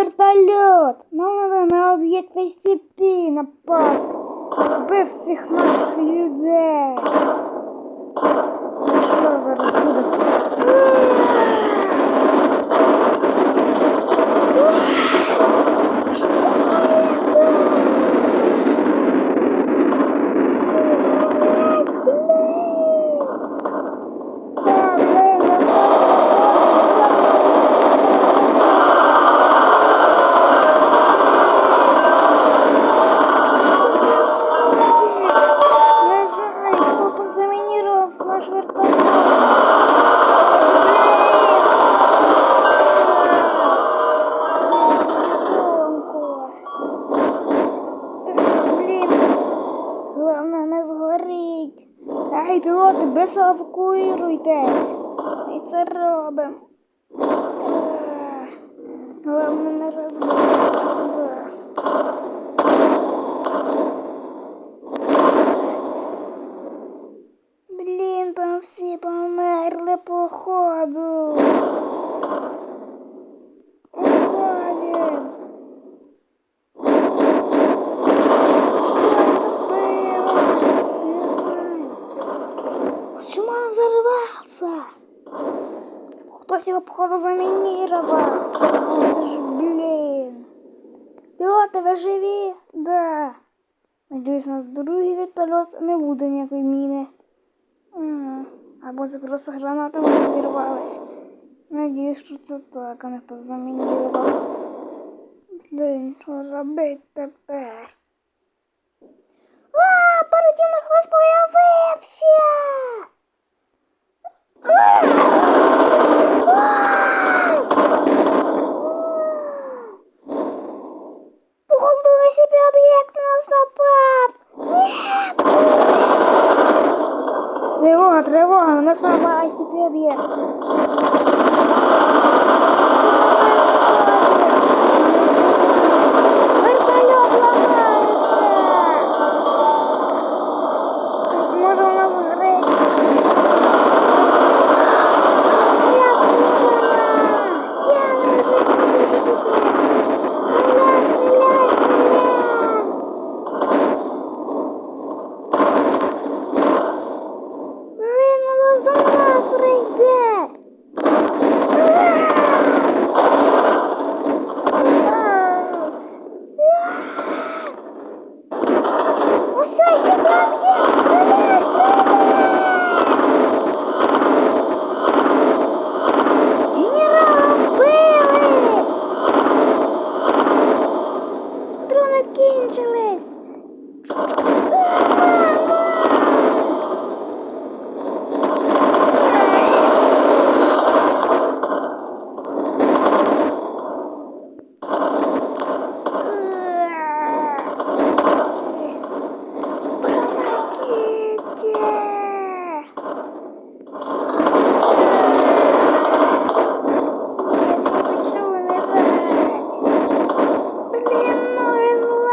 вертольот. Нам треба на об'єкт СТП напасти. Вбив всіх наших людей. Ай, пілоти, без евакуюйтесь. І це робимо. Е, Головне не розбитися. Да. Блін, там всі померли походу. Уходим. Что это было? Не знаю. Почему он взорвался? Кто его, походу, заминировал? Это же, блин. Пилоты, вы живі? Да. Надіюсь, на другий вертольот не буде ніякої міни. М, Або це просто граната може зірвалась. Надіюсь, що це так, а не хтось замінірував. Блін, що робити тепер? А, переді мною хтось появився! А! А! Походу на себе об'єкт на нас напав! Нет! Тривога, тривога, на нас напала ICP об'єкт. Вертольот ламається! Може у нас гри Блін, ну і зло.